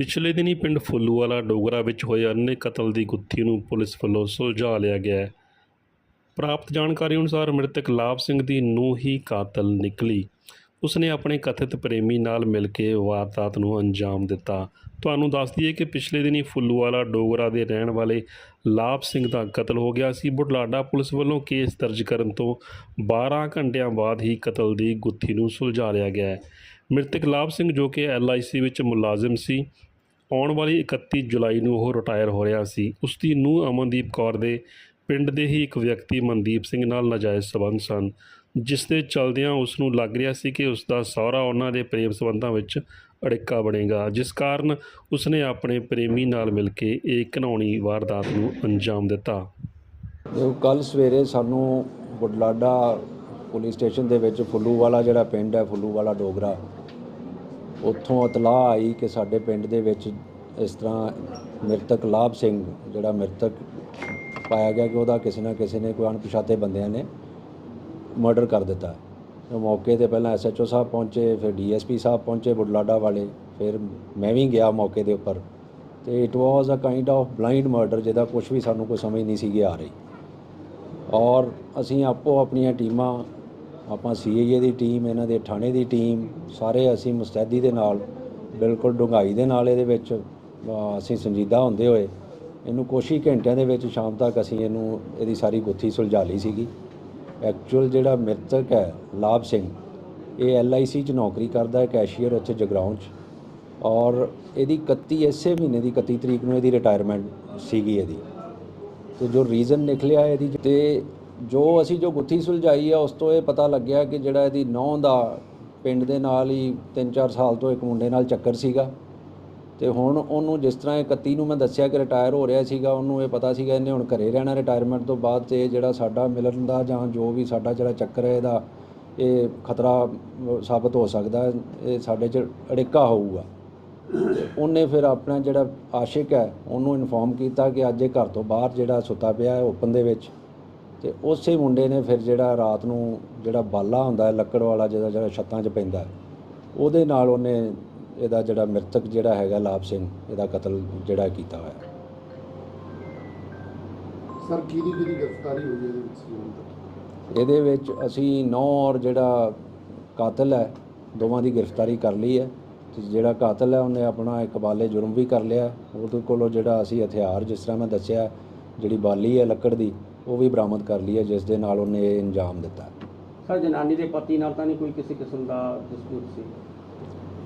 ਪਿਛਲੇ ਦਿਨੀ ਪਿੰਡ ਫੁੱਲੂਵਾਲਾ ਡੋਗਰਾ ਵਿੱਚ ਹੋਏ ਅੰਨੇ ਕਤਲ ਦੀ ਗੁੱਥੀ ਨੂੰ ਪੁਲਿਸ ਵੱਲੋਂ ਸੁਲਝਾ ਲਿਆ ਗਿਆ ਹੈ। ਪ੍ਰਾਪਤ ਜਾਣਕਾਰੀ ਅਨੁਸਾਰ ਮ੍ਰਿਤਕ ਲਾਭ ਸਿੰਘ ਦੀ ਨੂੰਹ ਹੀ ਕਾਤਲ ਨਿਕਲੀ। ਉਸਨੇ ਆਪਣੇ ਕਥਿਤ ਪ੍ਰੇਮੀ ਨਾਲ ਮਿਲ ਕੇ ਵਾਰਦਾਤ ਨੂੰ ਅੰਜਾਮ ਦਿੱਤਾ। ਤੁਹਾਨੂੰ ਦੱਸ ਦਈਏ ਕਿ ਪਿਛਲੇ ਦਿਨੀ ਫੁੱਲੂਵਾਲਾ ਡੋਗਰਾ ਦੇ ਰਹਿਣ ਵਾਲੇ ਲਾਭ ਸਿੰਘ ਦਾ ਕਤਲ ਹੋ ਗਿਆ ਸੀ। ਬੁਢਲਾਡਾ ਪੁਲਿਸ ਵੱਲੋਂ ਕੇਸ ਦਰਜ ਕਰਨ ਤੋਂ 12 ਘੰਟਿਆਂ ਬਾਅਦ ਹੀ ਕਤਲ ਦੀ ਗੁੱਥੀ ਨੂੰ ਸੁਲਝਾ ਲਿਆ ਗਿਆ ਹੈ। ਮ੍ਰਿਤਕ ਲਾਭ ਸਿੰਘ ਜੋ ਕਿ ਐਲਆਈਸੀ ਵਿੱਚ ਮੁਲਾਜ਼ਮ ਸੀ ਆਉਣ ਵਾਲੀ 31 ਜੁਲਾਈ ਨੂੰ ਉਹ ਰਿਟਾਇਰ ਹੋ ਰਿਹਾ ਸੀ। ਉਸ ਦੀ ਨੂੰਹ ਅਮਨਦੀਪ ਕੌਰ ਦੇ ਪਿੰਡ ਦੇ ਹੀ ਇੱਕ ਵਿਅਕਤੀ ਮਨਦੀਪ ਸਿੰਘ ਨਾਲ ਨਾਜਾਇਜ਼ ਸਬੰਧ ਸਨ, ਜਿਸ ਦੇ ਚਲਦਿਆਂ ਉਸ ਨੂੰ ਲੱਗ ਰਿਹਾ ਸੀ ਕਿ ਉਸ ਦਾ ਸਹੁਰਾ ਉਹਨਾਂ ਦੇ ਪ੍ਰੇਮ ਸੰਬੰਧਾਂ ਵਿੱਚ ਅੜਿੱਕਾ ਬਣੇਗਾ, ਜਿਸ ਕਾਰਨ ਉਸਨੇ ਆਪਣੇ ਪ੍ਰੇਮੀ ਨਾਲ ਮਿਲ ਕੇ ਇਹ ਘਿਨਾਉਣੀ ਵਾਰਦਾਤ ਨੂੰ ਅੰਜਾਮ ਦਿੱਤਾ। ਦੇਖੋ ਕੱਲ ਸਵੇਰੇ ਸਾਨੂੰ ਬੁਢਲਾਡਾ ਪੁਲਿਸ ਸਟੇਸ਼ਨ ਦੇ ਵਿੱਚ ਫੁੱਲੂ ਵਾਲਾ ਜਿਹੜਾ ਪਿੰਡ ਹੈ ਫੁੱਲੂ ਵਾਲਾ ਡੋਗਰਾ ਉੱਥੋਂ ਇਤਲਾਹ ਆਈ ਕਿ ਸਾਡੇ ਪਿੰਡ ਦੇ ਵਿੱਚ ਇਸ ਤਰ੍ਹਾਂ ਮ੍ਰਿਤਕ ਲਾਭ ਸਿੰਘ, ਜਿਹੜਾ ਮ੍ਰਿਤਕ ਪਾਇਆ ਗਿਆ ਕਿ ਉਹਦਾ ਕਿਸੇ ਨਾ ਕਿਸੇ ਨੇ ਕੋਈ ਅਣਪਛਾਤੇ ਬੰਦਿਆਂ ਨੇ ਮਰਡਰ ਕਰ ਦਿੱਤਾ। ਮੌਕੇ ਤੇ ਪਹਿਲਾਂ ਐਸਐਚਓ ਸਾਹਿਬ ਪਹੁੰਚੇ, ਫਿਰ ਡੀਐਸਪੀ ਸਾਹਿਬ ਪਹੁੰਚੇ ਬੁਢਲਾਡਾ ਵਾਲੇ, ਫਿਰ ਮੈਂ ਵੀ ਗਿਆ ਮੌਕੇ ਦੇ ਉੱਪਰ। ਤੇ it was a kind of blind murder ਜਿਹਦਾ ਕੁਝ ਵੀ ਸਾਨੂੰ ਕੋਈ ਸਮਝ ਨਹੀਂ ਸੀਗੀ ਆ ਰਹੀ। ਔਰ ਅਸੀਂ ਆਪੋ ਆਪਣੀਆਂ ਟੀਮਾਂ ਆਪਾਂ ਸੀਆਈਏ ਦੀ ਟੀਮ ਇਹਨਾਂ ਦੇ ਥਾਣੇ ਦੀ ਟੀਮ ਸਾਰੇ ਅਸੀਂ ਮੁਸਤੈਦੀ ਦੇ ਨਾਲ, ਬਿਲਕੁਲ ਡੂੰਘਾਈ ਦੇ ਨਾਲ ਇਹਦੇ ਵਿੱਚ ਅਸੀਂ ਸੰਜੀਦਾ ਹੁੰਦੇ ਹੋਏ, ਇਹਨੂੰ ਕੁਛ ਹੀ ਘੰਟਿਆਂ ਦੇ ਵਿੱਚ ਸ਼ਾਮ ਤੱਕ ਅਸੀਂ ਇਹਨੂੰ, ਇਹਦੀ ਸਾਰੀ ਗੁੱਥੀ ਸੁਲਝਾ ਲਈ ਸੀਗੀ। ਐਕਚੁਅਲ ਜਿਹੜਾ ਮ੍ਰਿਤਕ ਹੈ, ਲਾਭ ਸਿੰਘ, ਇਹ ਐਲਆਈਸੀ 'ਚ ਨੌਕਰੀ ਕਰਦਾ ਹੈ ਕੈਸ਼ੀਅਰ ਉੱਥੇ ਜਗਰਾਉਂ 'ਚ। ਔਰ ਇਹਦੀ 31 ਇਸੇ ਮਹੀਨੇ ਦੀ 31 ਤਰੀਕ ਨੂੰ ਇਹਦੀ ਰਿਟਾਇਰਮੈਂਟ ਸੀਗੀ ਇਹਦੀ। ਤੇ ਜੋ ਰੀਜ਼ਨ ਨਿਕਲਿਆ ਇਹਦੀ, ਤੇ ਜੋ ਅਸੀਂ ਜੋ ਗੁੱਥੀ ਸੁਲਝਾਈ ਆ, ਉਸ ਤੋਂ ਇਹ ਪਤਾ ਲੱਗਿਆ ਕਿ ਜਿਹੜਾ ਇਹਦੀ ਨੌਂ ਦਾ ਪਿੰਡ ਦੇ ਨਾਲ ਹੀ 3-4 ਸਾਲ ਤੋਂ ਇੱਕ ਮੁੰਡੇ ਨਾਲ ਚੱਕਰ ਸੀਗਾ। ਤੇ ਹੁਣ ਉਹਨੂੰ ਜਿਸ ਤਰ੍ਹਾਂ ਇਹ 31 ਨੂੰ ਮੈਂ ਦੱਸਿਆ ਕਿ ਰਿਟਾਇਰ ਹੋ ਰਿਹਾ ਸੀਗਾ, ਉਹਨੂੰ ਇਹ ਪਤਾ ਸੀਗਾ ਇਹਨੇ ਹੁਣ ਘਰੇ ਰਹਿਣਾ ਰਿਟਾਇਰਮੈਂਟ ਤੋਂ ਬਾਅਦ ਤੇ ਜਿਹੜਾ ਸਾਡਾ ਮਿਲਣ ਦਾ ਜਾਂ ਜੋ ਵੀ ਸਾਡਾ ਜਿਹੜਾ ਚੱਕਰ ਹੈ ਇਹਦਾ, ਇਹ ਖਤਰਾ ਸਾਬਤ ਹੋ ਸਕਦਾ, ਇਹ ਸਾਡੇ 'ਚ ਅੜਿੱਕਾ ਹੋਊਗਾ। ਤੇ ਉਹਨੇ ਫਿਰ ਆਪਣਾ ਜਿਹੜਾ ਆਸ਼ਿਕ ਹੈ, ਉਹਨੂੰ ਇਨਫੋਰਮ ਕੀਤਾ ਕਿ ਅੱਜ ਇਹ ਘਰ ਤੋਂ ਬਾਹਰ ਜਿਹੜਾ ਸੁੱਤਾ ਪਿਆ ਹੈ ਓਪਨ ਦੇ ਵਿੱਚ। ਤੇ ਉਸੇ ਮੁੰਡੇ ਨੇ ਫਿਰ ਜਿਹੜਾ ਰਾਤ ਨੂੰ ਜਿਹੜਾ ਬਾਲਾ ਹੁੰਦਾ ਹੈ ਲੱਕੜ ਵਾਲਾ ਜਿਹਦਾ ਜਿਹੜਾ ਛੱਤਾਂ 'ਚ ਪੈਂਦਾ ਉਹਦੇ ਨਾਲ ਉਹਨੇ ਇਹਦਾ ਜਿਹੜਾ ਮ੍ਰਿਤਕ ਜਿਹੜਾ ਹੈਗਾ ਲਾਭ ਸਿੰਘ ਇਹਦਾ ਕਤਲ ਜਿਹੜਾ ਕੀਤਾ ਹੋਇਆ। ਸਰ ਕਿਹਦੀ ਕਿਹਦੀ ਗ੍ਰਿਫਤਾਰੀ ਹੋਈ ਹੈ ਇਹਦੇ ਵਿੱਚ? ਹੁਣ ਤੱਕ ਇਹਦੇ ਵਿੱਚ ਅਸੀਂ ਨੌ ਔਰ ਜਿਹੜਾ ਕਾਤਲ ਹੈ ਦੋਵਾਂ ਦੀ ਗ੍ਰਿਫਤਾਰੀ ਕਰ ਲਈ ਹੈ ਤੇ ਜਿਹੜਾ ਕਾਤਲ ਹੈ ਉਹਨੇ ਆਪਣਾ ਇਕਬਾਲੇ ਜੁਰਮ ਵੀ ਕਰ ਲਿਆ। ਉਹਦੇ ਕੋਲੋਂ ਜਿਹੜਾ ਅਸੀਂ ਹਥਿਆਰ ਜਿਸ ਤਰ੍ਹਾਂ ਮੈਂ ਦੱਸਿਆ ਜਿਹੜੀ ਬਾਲੀ ਹੈ ਲੱਕੜ ਦੀ ਉਹ ਵੀ ਬਰਾਮਦ ਕਰ ਲਈ ਹੈ ਜਿਸ ਦੇ ਨਾਲ ਉਹਨੇ ਇਹ ਅੰਜਾਮ ਦਿੱਤਾ। ਸਰ ਜਨਾਨੀ ਦੇ ਪਤੀ ਨਾਲ ਤਾਂ ਨਹੀਂ ਕੋਈ ਕਿਸੇ ਕਿਸਮ ਦਾ ਡਿਸਪਿਊਟ ਸੀ?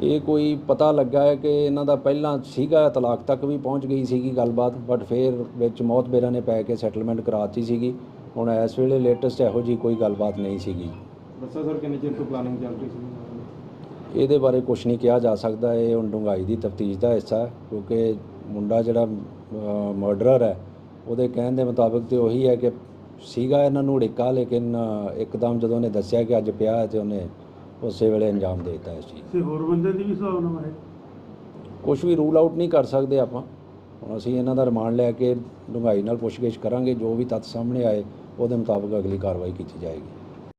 ਇਹ ਕੋਈ ਪਤਾ ਲੱਗਾ ਹੈ ਕਿ ਇਹਨਾਂ ਦਾ ਪਹਿਲਾਂ ਸੀਗਾ ਤਲਾਕ ਤੱਕ ਵੀ ਪਹੁੰਚ ਗਈ ਸੀਗੀ ਗੱਲਬਾਤ ਬਟ ਫਿਰ ਵਿੱਚ ਮੌਤ ਬੇਰਾਂ ਨੇ ਪੈ ਕੇ ਸੈਟਲਮੈਂਟ ਕਰਾਤੀ ਸੀਗੀ। ਹੁਣ ਇਸ ਵੇਲੇ ਲੇਟੈਸਟ ਇਹੋ ਜੀ ਕੋਈ ਗੱਲਬਾਤ ਨਹੀਂ ਸੀਗੀ। ਦੱਸੋ ਸਰ ਕਿੰਨੇ ਚਿਰ ਤੋਂ ਪਲਾਨਿੰਗ ਚੱਲ ਰਹੀ ਸੀ? ਇਹਦੇ ਬਾਰੇ ਕੁਝ ਨਹੀਂ ਕਿਹਾ ਜਾ ਸਕਦਾ ਇਹ ਹੁਣ ਡੂੰਘਾਈ ਦੀ ਤਫਤੀਸ਼ ਦਾ ਹਿੱਸਾ ਹੈ ਕਿਉਂਕਿ ਮੁੰਡਾ ਜਿਹੜਾ ਮਰਡਰਰ ਹੈ ਉਹਦੇ ਕਹਿਣ ਦੇ ਮੁਤਾਬਕ ਤੇ ਉਹੀ ਹੈ ਕਿ ਸੀਗਾ ਇਹਨਾਂ ਨੂੰ ਢਿੱਕਾ ਲੇਕਿਨ ਇੱਕਦਮ ਜਦੋਂ ਉਹਨੇ ਦੱਸਿਆ ਕਿ ਅੱਜ ਪਿਆ ਹੈ ਤੇ ਉਹਨੇ ਉਸੇ ਵੇਲੇ ਅੰਜਾਮ ਦੇ ਦਿੱਤਾ ਇਸ ਚੀਜ਼ ਤੇ ਹੋਰ ਬੰਦੇ ਦੀ ਵੀ ਨਾਲ ਹੈ ਕੁਝ ਵੀ ਰੂਲ ਆਊਟ ਨਹੀਂ ਕਰ ਸਕਦੇ ਆਪਾਂ। ਹੁਣ ਅਸੀਂ ਇਹਨਾਂ ਦਾ ਰਿਮਾਂਡ ਲੈ ਕੇ ਡੂੰਘਾਈ ਨਾਲ ਪੁੱਛਗਿੱਛ ਕਰਾਂਗੇ ਜੋ ਵੀ ਤੱਥ ਸਾਹਮਣੇ ਆਏ ਉਹਦੇ ਮੁਤਾਬਕ ਅਗਲੀ ਕਾਰਵਾਈ ਕੀਤੀ ਜਾਏਗੀ।